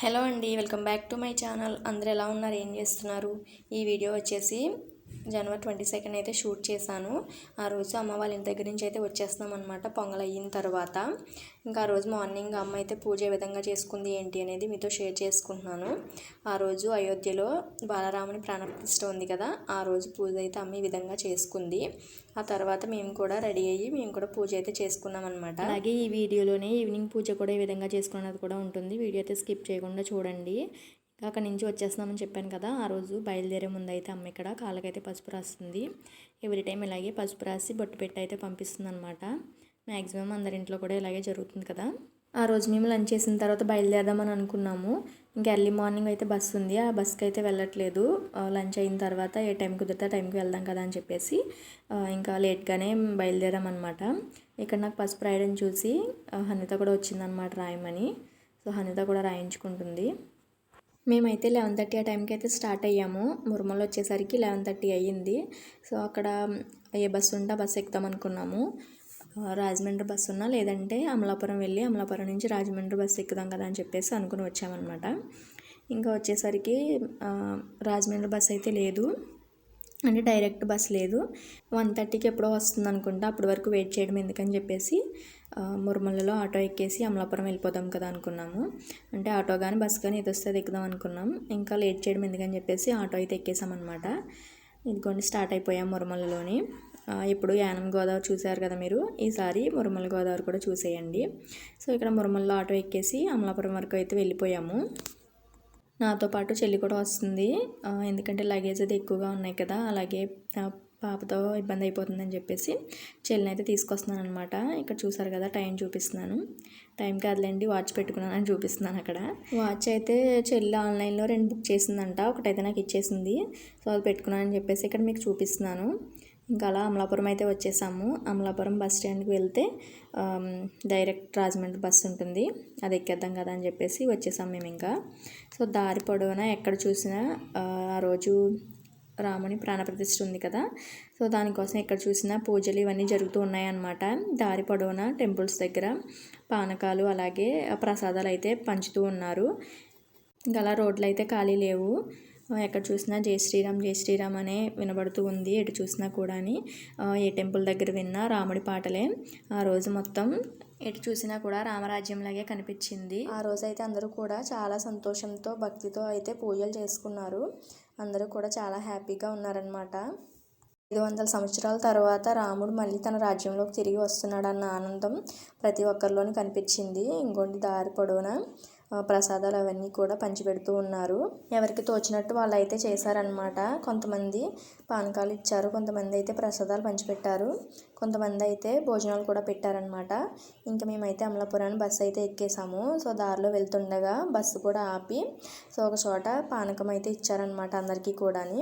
Hello అండి welcome back to my channel. అందరు ఎలా ఉన్నారు? ఏం చేస్తున్నారు? ఈ వీడియో వచ్చేసి జనవరి ట్వంటీ సెకండ్ అయితే షూట్ చేశాను. ఆ రోజు అమ్మ వాళ్ళ ఇంటి దగ్గర నుంచి అయితే వచ్చేస్తున్నాం అనమాట పొంగల్ అయిన తర్వాత. ఇంకా ఆ రోజు మార్నింగ్ అమ్మ అయితే పూజ ఏ విధంగా చేసుకుంది ఏంటి అనేది మీతో షేర్ చేసుకుంటున్నాను. ఆ రోజు అయోధ్యలో బాలరాముని ప్రాణప్రతిష్ఠ ఉంది కదా ఆ రోజు పూజ అయితే అమ్మ ఈ విధంగా చేసుకుంది. ఆ తర్వాత మేము కూడా రెడీ అయ్యి మేము కూడా పూజ అయితే చేసుకున్నాం అనమాట అలాగే ఈ వీడియోలోనే ఈవినింగ్ పూజ కూడా ఈ విధంగా చేసుకున్నది కూడా ఉంటుంది. వీడియో అయితే స్కిప్ చేయకుండా చూడండి. అక్కడి నుంచి వచ్చేస్తున్నామని చెప్పాను కదా ఆ రోజు బయలుదేరే ముందు అయితే అమ్మ ఇక్కడ కాళ్ళకైతే పసుపు రాస్తుంది. ఎవ్రీ టైం ఇలాగే పసుపు రాసి బొట్టు పెట్టి అయితే పంపిస్తుంది అనమాట మ్యాక్సిమం అందరింట్లో కూడా ఇలాగే జరుగుతుంది కదా. ఆ రోజు మేము లంచ్ చేసిన తర్వాత బయలుదేరదామని అనుకున్నాము. ఇంకా ఎర్లీ మార్నింగ్ అయితే బస్సు ఉంది. ఆ బస్కి అయితే వెళ్ళట్లేదు. లంచ్ అయిన తర్వాత ఏ టైం కుదిరితే టైంకి వెళ్దాం కదా అని చెప్పేసి ఇంకా లేట్గానే బయలుదేరామన్నమాట. ఇక్కడ నాకు పసుపు రాయడం చూసి హనిత కూడా వచ్చిందనమాట రాయమని. సో హనిత కూడా రాయించుకుంటుంది. మేమైతే లెవెన్ థర్టీ ఆ టైంకి అయితే స్టార్ట్ అయ్యాము. మురుమల్ వచ్చేసరికి లెవెన్ థర్టీ అయ్యింది. సో అక్కడ ఏ బస్సు ఉంటే బస్సు ఎక్కుదాం అనుకున్నాము. రాజమండ్రి బస్సు ఉన్నా లేదంటే అమలాపురం వెళ్ళి అమలాపురం నుంచి రాజమండ్రి బస్సు ఎక్కుదాం కదా అని చెప్పేసి అనుకుని వచ్చామన్నమాట. ఇంకా వచ్చేసరికి రాజమండ్రి బస్సు అయితే లేదు. అంటే డైరెక్ట్ బస్ లేదు. వన్ థర్టీకి ఎప్పుడో వస్తుంది అనుకుంటా అప్పటి వరకు వెయిట్ చేయడం ఎందుకని చెప్పేసి మురుమల్లలో ఆటో ఎక్కేసి అమలాపురం వెళ్ళిపోదాం కదా అనుకున్నాము. అంటే ఆటో కానీ బస్సు కానీ ఇది వస్తే ఎక్కుదాం అనుకున్నాం. ఇంకా లేట్ చేయడం ఎందుకని చెప్పేసి ఆటో అయితే ఎక్కేసామన్నమాట. ఇదిగోండి స్టార్ట్ అయిపోయాం మురుమలలోని. ఇప్పుడు యానం గోదావరి చూశారు కదా మీరు? ఈసారి మురుమల గోదావరి కూడా చూసేయండి. సో ఇక్కడ మురుమల్లో ఆటో ఎక్కేసి అమలాపురం వరకు అయితే వెళ్ళిపోయాము. నాతో పాటు చెల్లి కూడా వస్తుంది. ఎందుకంటే లగేజ్ అది ఎక్కువగా ఉన్నాయి కదా. అలాగే పాపతో ఇబ్బంది అయిపోతుందని చెప్పేసి చెల్లిని అయితే తీసుకొస్తున్నాను అనమాట ఇక్కడ చూసారు కదా టైం చూపిస్తున్నాను. టైం కాదులేండి వాచ్ పెట్టుకున్నాను అని చూపిస్తున్నాను అక్కడ. వాచ్ అయితే చెల్లి ఆన్లైన్లో రెండు బుక్ చేసిందంట ఒకటైతే నాకు ఇచ్చేసింది. సో అది పెట్టుకున్నాను అని చెప్పేసి ఇక్కడ మీకు చూపిస్తున్నాను. ఇంకా అలా అమలాపురం అయితే వచ్చేసాము. అమలాపురం బస్ స్టాండ్కి వెళ్తే డైరెక్ట్ రాజమండ్రి బస్సు ఉంటుంది. అది ఎక్కేద్దాం కదా అని చెప్పేసి వచ్చేసాం మేము ఇంకా. సో దారి పొడవునా ఎక్కడ చూసినా ఆ రోజు రాముని ప్రాణప్రతిష్ఠ ఉంది కదా. సో దానికోసం ఎక్కడ చూసినా పూజలు ఇవన్నీ జరుగుతూ ఉన్నాయన్నమాట. దారి పొడవున టెంపుల్స్ దగ్గర పానకాలు అలాగే ప్రసాదాలు అయితే పంచుతూ ఉన్నారు. ఇంకా అలా రోడ్లు అయితే ఖాళీ లేవు. ఎక్కడ చూసినా జై శ్రీరామ్ జై శ్రీరామ్ అనే వినబడుతూ ఉంది. ఎటు చూసినా కూడా ఏ టెంపుల్ దగ్గర విన్నా రాముడి పాటలే. ఆ రోజు మొత్తం ఎటు చూసినా కూడా రామరాజ్యంలాగే కనిపించింది. ఆ రోజు అయితే అందరూ కూడా చాలా సంతోషంతో భక్తితో అయితే పూజలు చేసుకున్నారు. అందరూ కూడా చాలా హ్యాపీగా ఉన్నారనమాట ఐదు వందల సంవత్సరాల తర్వాత రాముడు మళ్ళీ తన రాజ్యంలోకి తిరిగి వస్తున్నాడన్న ఆనందం ప్రతి ఒక్కరిలోనూ కనిపించింది. ఇంకొండి దారి పొడవునా? ప్రసాదాలు అవన్నీ కూడా పంచిపెడుతూ ఉన్నారు. ఎవరికి తోచినట్టు వాళ్ళు అయితే చేశారనమాట కొంతమంది పానకాలు ఇచ్చారు కొంతమంది అయితే ప్రసాదాలు పంచిపెట్టారు కొంతమంది అయితే భోజనాలు కూడా పెట్టారనమాట ఇంకా మేమైతే అమలాపురాన్ని బస్సు అయితే ఎక్కేసాము. సో దారిలో వెళ్తుండగా బస్సు కూడా ఆపి సో ఒక చోట పానకం అయితే ఇచ్చారనమాట అందరికీ కూడాని.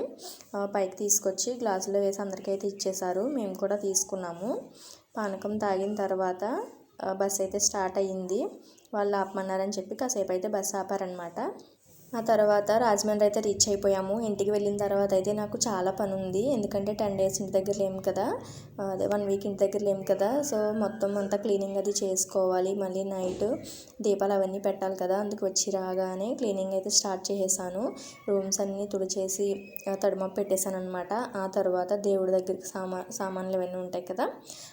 పైకి తీసుకొచ్చి గ్లాసులో వేసి అందరికీ అయితే ఇచ్చేశారు. మేము కూడా తీసుకున్నాము. పానకం తాగిన తర్వాత బస్ అయితే స్టార్ట్ అయ్యింది. వాళ్ళు ఆపమన్నారని చెప్పి కాసేపు అయితే బస్సు ఆపారనమాట ఆ తర్వాత రాజమండ్రి అయితే రీచ్ అయిపోయాము. ఇంటికి వెళ్ళిన తర్వాత అయితే నాకు చాలా పని ఉంది ఎందుకంటే టెన్ డేస్ ఇంటి దగ్గర లేము కదా. అదే వన్ వీక్ ఇంటి దగ్గర లేము కదా. సో మొత్తం అంతా క్లీనింగ్ అది చేసుకోవాలి. మళ్ళీ నైట్ దీపాలు అవన్నీ పెట్టాలి కదా. అందుకు వచ్చి రాగానే క్లీనింగ్ అయితే స్టార్ట్ చేసేసాను. రూమ్స్ అన్నీ తుడిచేసి తడుమప్పు పెట్టేశాను అనమాట ఆ తర్వాత దేవుడి దగ్గరికి సామా సామాన్లు అవన్నీ ఉంటాయి కదా.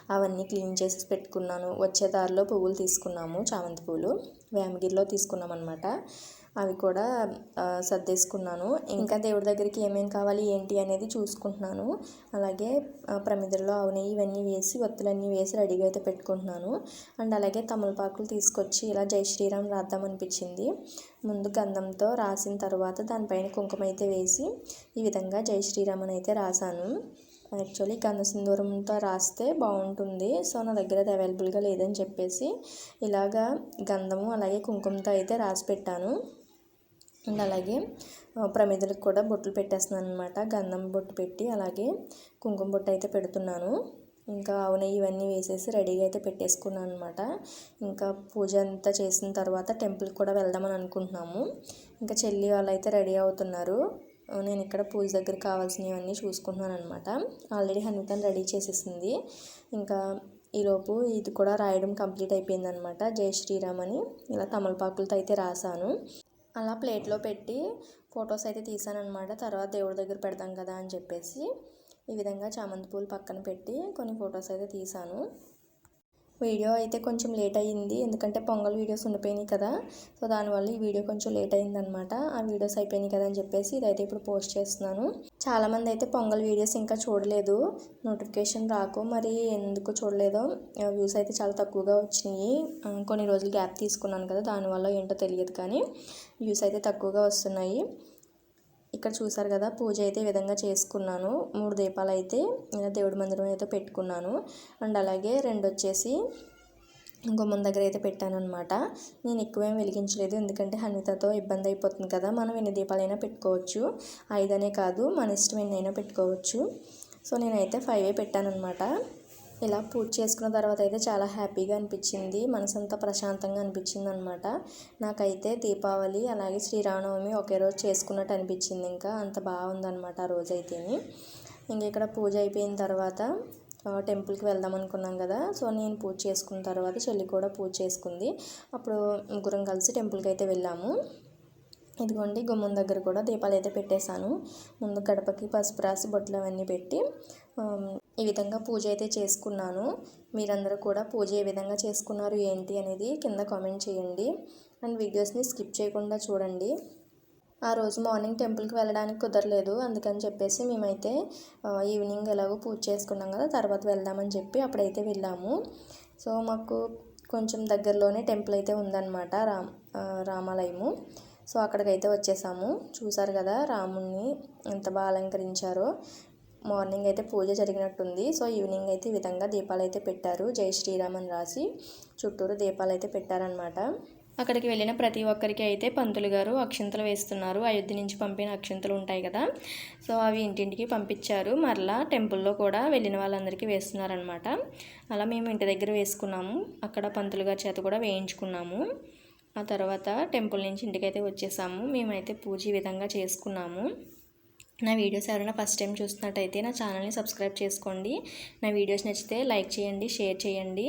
అవన్నీ క్లీన్ చేసి పెట్టుకున్నాను. వచ్చే దారిలో పువ్వులు తీసుకున్నాము. చామంతి పువ్వులు వేమగిరిలో తీసుకున్నాం అనమాట అవి కూడా సర్దేసుకున్నాను. ఇంకా దేవుడి దగ్గరికి ఏమేమి కావాలి ఏంటి అనేది చూసుకుంటున్నాను. అలాగే ప్రమిదల్లో ఆవు ఇవన్నీ వేసి ఒత్తులన్నీ వేసి రెడీగా అయితే పెట్టుకుంటున్నాను. అండ్ అలాగే తమలపాకులు తీసుకొచ్చి ఇలా జై శ్రీరామ్ రాద్దాం అనిపించింది. ముందు గంధంతో రాసిన తర్వాత దానిపైన కుంకుమ అయితే వేసి ఈ విధంగా జై శ్రీరామ్ అని అయితే రాశాను. యాక్చువల్లీ గంధ సింధూరంతో రాస్తే బాగుంటుంది. సో నా దగ్గర అది అవైలబుల్గా లేదని చెప్పేసి ఇలాగా గంధము అలాగే కుంకుమతో అయితే రాసి పెట్టాను. అండ్ అలాగే ప్రమిదలకు కూడా బొట్లు పెట్టేస్తున్నాను అనమాట గంధం బొట్టు పెట్టి అలాగే కుంకుమ బొట్టు అయితే పెడుతున్నాను. ఇంకా అవును ఇవన్నీ వేసేసి రెడీగా అయితే పెట్టేసుకున్నాను అనమాట ఇంకా పూజ అంతా చేసిన తర్వాత టెంపుల్కి కూడా వెళ్దామని అనుకుంటున్నాము. ఇంకా చెల్లి వాళ్ళు అయితే రెడీ అవుతున్నారు. నేను ఇక్కడ పూజ దగ్గర కావాల్సినవన్నీ చూసుకుంటున్నాను అనమాట ఆల్రెడీ హనుమతని రెడీ చేసేసింది. ఇంకా ఈలోపు ఇది కూడా రాయడం కంప్లీట్ అయిపోయిందనమాట జై శ్రీరామ్ అని ఇలా తమలపాకులతో అయితే రాశాను. అలా ప్లేట్లో పెట్టి ఫొటోస్ అయితే తీసాను అనమాట తర్వాత దేవుడి దగ్గర పెడతాం కదా అని చెప్పేసి ఈ విధంగా చామంతి పూలు పక్కన పెట్టి కొన్ని ఫొటోస్ అయితే తీసాను. వీడియో అయితే కొంచెం లేట్ అయ్యింది. ఎందుకంటే పొంగల్ వీడియోస్ ఉండిపోయినాయి కదా. సో దానివల్ల ఈ వీడియో కొంచెం లేట్ అయిందనమాట ఆ వీడియోస్ అయిపోయినాయి కదా అని చెప్పేసి ఇదైతే ఇప్పుడు పోస్ట్ చేస్తున్నాను. చాలామంది అయితే పొంగల్ వీడియోస్ ఇంకా చూడలేదు. నోటిఫికేషన్ రాకు. మరి ఎందుకు చూడలేదో వ్యూస్ అయితే చాలా తక్కువగా వచ్చినాయి. కొన్ని రోజులు గ్యాప్ తీసుకున్నాను కదా. దానివల్ల ఏంటో తెలియదు కానీ వ్యూస్ అయితే తక్కువగా వస్తున్నాయి. ఇక్కడ చూసారు కదా పూజ అయితే ఈ విధంగా చేసుకున్నాను. మూడు దీపాలు అయితే ఇలా దేవుడి మందిరం అయితే పెట్టుకున్నాను. అండ్ అలాగే రెండు వచ్చేసి గుమ్మం దగ్గర అయితే పెట్టాను అనమాట నేను ఎక్కువేం వెలిగించలేదు ఎందుకంటే హనితతో ఇబ్బంది అయిపోతుంది కదా. మనం ఎన్ని దీపాలైనా పెట్టుకోవచ్చు. ఐదనే కాదు మన ఇష్టం ఎన్నైనా పెట్టుకోవచ్చు. సో నేనైతే ఫైవే అనమాట ఇలా పూజ చేసుకున్న తర్వాత అయితే చాలా హ్యాపీగా అనిపించింది. మనసంతా ప్రశాంతంగా అనిపించింది అనమాట నాకైతే దీపావళి అలాగే శ్రీరామనవమి ఒకే రోజు చేసుకున్నట్టు అనిపించింది. ఇంకా అంత బాగుందనమాట ఆ రోజు అయితేని ఇంక ఇక్కడ పూజ అయిపోయిన తర్వాత టెంపుల్కి వెళ్దాం అనుకున్నాం కదా. సో నేను పూజ చేసుకున్న తర్వాత చెల్లి కూడా పూజ చేసుకుంది. అప్పుడు ముగ్గురం కలిసి టెంపుల్కి అయితే వెళ్ళాము. ఇదిగోండి గుమ్మం దగ్గర కూడా దీపాలు అయితే పెట్టేశాను. ముందు గడపకి పసుపు రాసి బొట్లు అవన్నీ పెట్టి ఈ విధంగా పూజ అయితే చేసుకున్నాను. మీరందరూ కూడా పూజ ఏ విధంగా చేసుకున్నారు ఏంటి అనేది కింద కామెంట్ చేయండి. అండ్ వీడియోస్ని స్కిప్ చేయకుండా చూడండి. ఆ రోజు మార్నింగ్ టెంపుల్కి వెళ్ళడానికి కుదరలేదు అందుకని చెప్పేసి మేమైతే ఈవినింగ్ ఎలాగో పూజ చేసుకున్నాం కదా తర్వాత వెళ్దామని చెప్పి అప్పుడైతే వెళ్ళాము. సో మాకు కొంచెం దగ్గరలోనే టెంపుల్ అయితే ఉందన్నమాట రామ్ రామాలయము. సో అక్కడికైతే వచ్చేసాము. చూసారు కదా రాముణ్ణి ఎంత బాగా అలంకరించారో. మార్నింగ్ అయితే పూజ జరిగినట్టుంది. సో ఈవినింగ్ అయితే ఈ విధంగా దీపాలు అయితే పెట్టారు. జై శ్రీరామ్ అని రాసి చుట్టూరు దీపాలు అయితే పెట్టారనమాట అక్కడికి వెళ్ళిన ప్రతి ఒక్కరికి అయితే పంతులు గారు అక్షింతలు వేస్తున్నారు. అయోధ్య నుంచి పంపిన అక్షింతలు ఉంటాయి కదా. సో అవి ఇంటింటికి పంపించారు. మరలా టెంపుల్లో కూడా వెళ్ళిన వాళ్ళందరికీ వేస్తున్నారనమాట అలా మేము ఇంటి దగ్గర వేసుకున్నాము. అక్కడ పంతులు గారి చేత కూడా వేయించుకున్నాము. ఆ తర్వాత టెంపుల్ నుంచి ఇంటికైతే వచ్చేసాము. మేమైతే పూజ ఈ విధంగా చేసుకున్నాము. నా వీడియోస్ ఎవరైనా ఫస్ట్ టైం చూస్తున్నట్టయితే నా ఛానల్ని సబ్స్క్రైబ్ చేసుకోండి. నా వీడియోస్ నచ్చితే లైక్ చేయండి షేర్ చేయండి.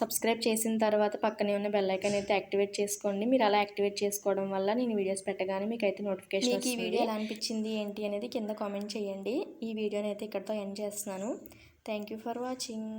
సబ్స్క్రైబ్ చేసిన తర్వాత పక్కనే ఉన్న బెల్ ఐకాన్ అయితే యాక్టివేట్ చేసుకోండి. మీరు అలా యాక్టివేట్ చేసుకోవడం వల్ల నేను వీడియోస్ పెట్టగానే మీకు అయితే నోటిఫికేషన్ మీకు ఈ వీడియో ఎలా అనిపించింది ఏంటి అనేది కింద కామెంట్ చేయండి. ఈ వీడియోని అయితే ఇక్కడితో ఎండ్ చేస్తున్నాను. Thank you for watching.